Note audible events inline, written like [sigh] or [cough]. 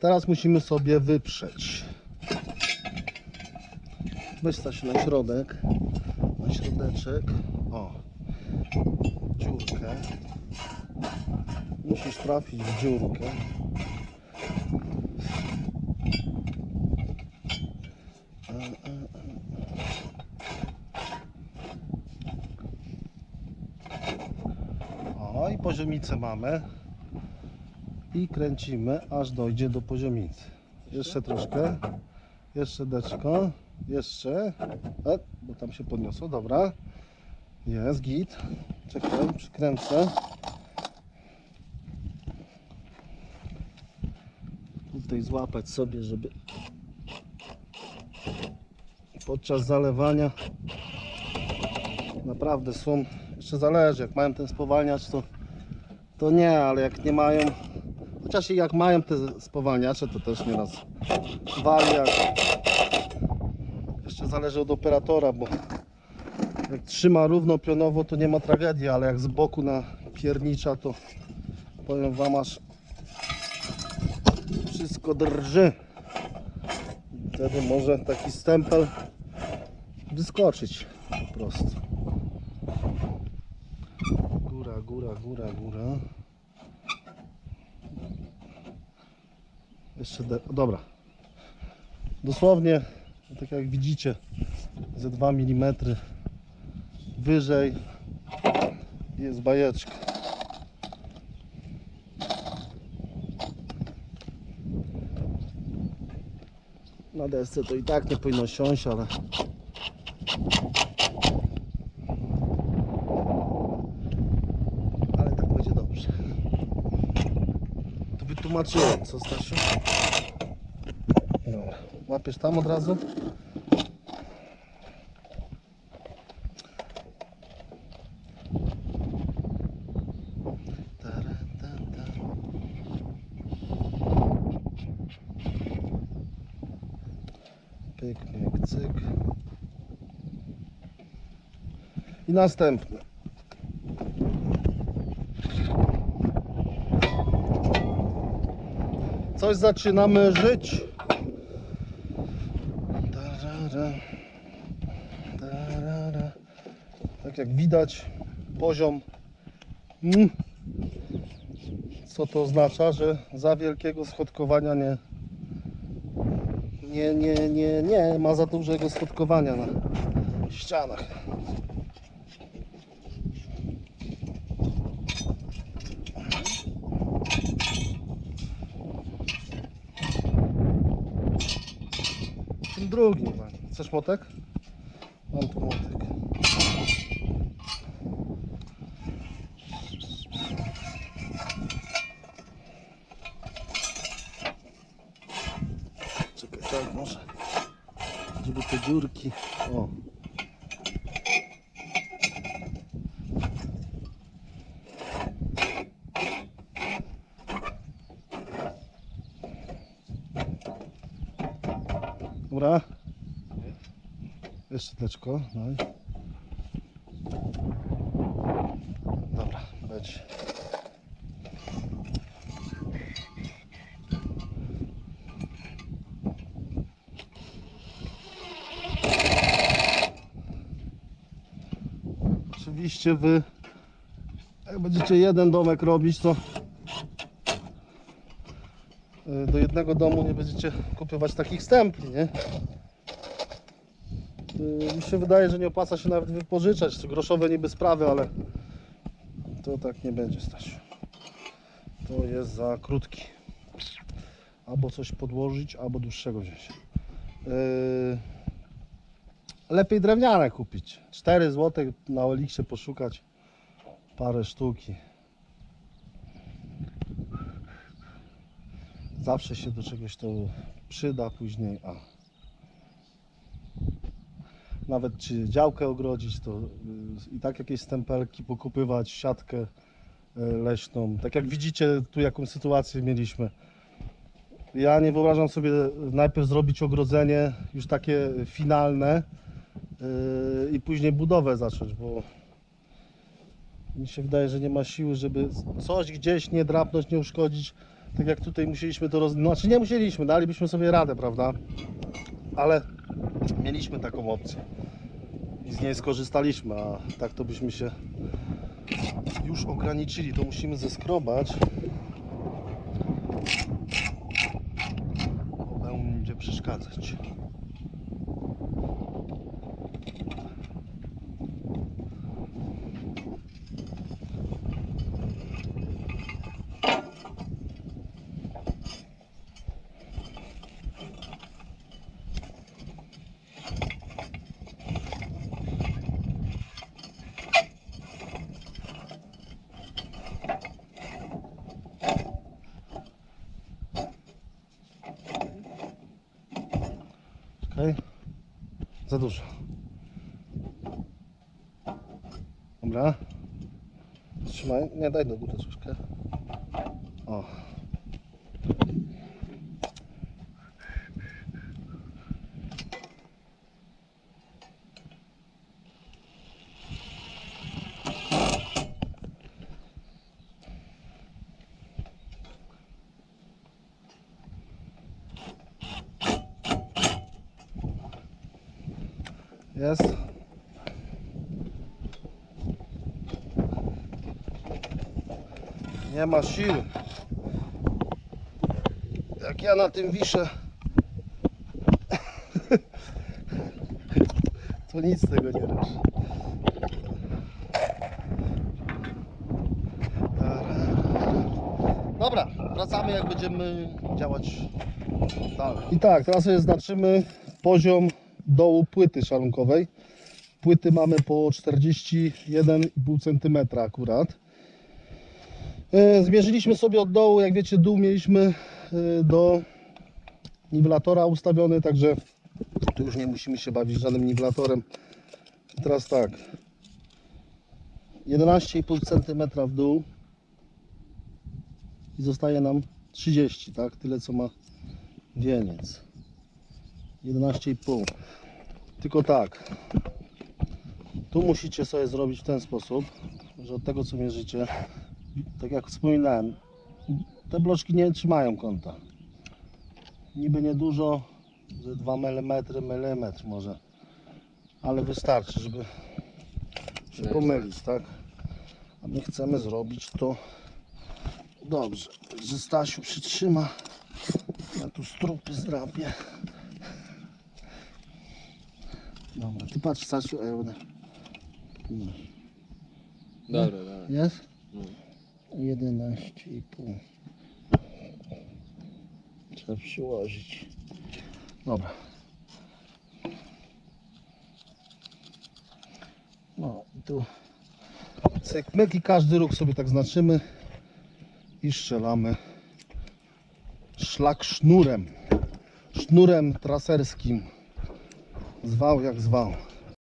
teraz musimy sobie wyprzeć. Stasiu na środek, na środeczek. O, dziurkę. Musisz trafić w dziurkę. O, i poziomicę mamy. I kręcimy, aż dojdzie do poziomicy. Jeszcze troszkę. Jeszcze deczko. Jeszcze. E, bo tam się podniosło, dobra. Jest, git. Czekaj, przykręcę. Tutaj złapać sobie, żeby podczas zalewania naprawdę są, jeszcze zależy, jak mają ten spowalniacz, to, to nie, ale jak nie mają, chociaż jak mają te spowalniacze, to też nieraz wali, jak jeszcze zależy od operatora, bo jak trzyma równo pionowo, to nie ma tragedii, ale jak z boku na piernicza, to powiem wam, aż wszystko drży. Wtedy może taki stempel wyskoczyć po prostu. Góra, góra, góra, góra. Jeszcze, dobra. Dosłownie, tak jak widzicie, ze 2 mm wyżej jest bajeczka. Na desce to i tak nie powinno siąść, ale tak będzie dobrze. To wytłumaczyłem, co Stasiu? Dobra. Łapiesz tam od razu? Pyk, pyk, cyk. I następny. Coś zaczynamy żyć. Tak jak widać, poziom. Mm. Co to oznacza, że za wielkiego schodkowania nie, nie, nie, nie, nie ma za dużego schodkowania na ścianach. Drugim. Chcesz motek? Mam tu motek. Czekaj, tak może. Żeby te dziurki. O. Dobra. Jeszcze teczko. No. Dobra, będzie. Oczywiście wy jak będziecie jeden domek robić, to do jednego domu nie będziecie kupować takich stempli, nie? Y, Mi się wydaje, że nie opłaca się nawet wypożyczać. Groszowe niby sprawy, ale to tak nie będzie stać. To jest za krótki. Albo coś podłożyć, albo dłuższego wziąć. Yy, lepiej drewniane kupić. 4 zł na Oliksie poszukać. Parę sztuki. Zawsze się do czegoś to przyda później. A nawet czy działkę ogrodzić, to y, i tak jakieś stempelki pokupywać, siatkę y, leśną. Tak jak widzicie tu jaką sytuację mieliśmy. Ja nie wyobrażam sobie najpierw zrobić ogrodzenie już takie finalne y, i później budowę zacząć, bo mi się wydaje, że nie ma siły, żeby coś gdzieś nie drapnąć, nie uszkodzić, tak jak tutaj musieliśmy to roz... Znaczy nie musieliśmy, dalibyśmy sobie radę, prawda? Ale mieliśmy taką opcję i z niej skorzystaliśmy, a tak to byśmy się już ograniczyli. To musimy zeskrobać. Bo będzie przeszkadzać. Okej. Za dużo. Dobra. Trzymaj. Nie, daj do góry troszkę. O. Jest. Nie ma sił. Jak ja na tym wiszę, [laughs] to nic z tego nie ruszy. Dobra, wracamy jak będziemy działać dalej. I tak, teraz sobie znaczymy poziom dołu płyty szalunkowej. Płyty mamy po 41,5 cm akurat. E, Zmierzyliśmy sobie od dołu, jak wiecie, dół mieliśmy e, do niwelatora ustawiony, także tu już nie musimy się bawić żadnym niwelatorem. Teraz tak, 11,5 cm w dół i zostaje nam 30, tak? Tyle co ma wieniec. 11,5. Tylko tak. Tu musicie sobie zrobić w ten sposób, że od tego co mierzycie, tak jak wspominałem, te bloczki nie trzymają kąta. Niby niedużo, ze 2 mm, milimetr może, ale wystarczy, żeby się pomylić, tak? A my chcemy zrobić to dobrze, że Stasiu przytrzyma. Ja tu strupy zdrapię. Dobra, ty patrz Stasiu, a ja będę... No. Dobra, dobra. Jest? No. 11,5 Trzeba przyłożyć. Dobra. No i tu cyk, myk i każdy róg sobie tak znaczymy i strzelamy szlak sznurem. Sznurem traserskim. Zwał jak zwał.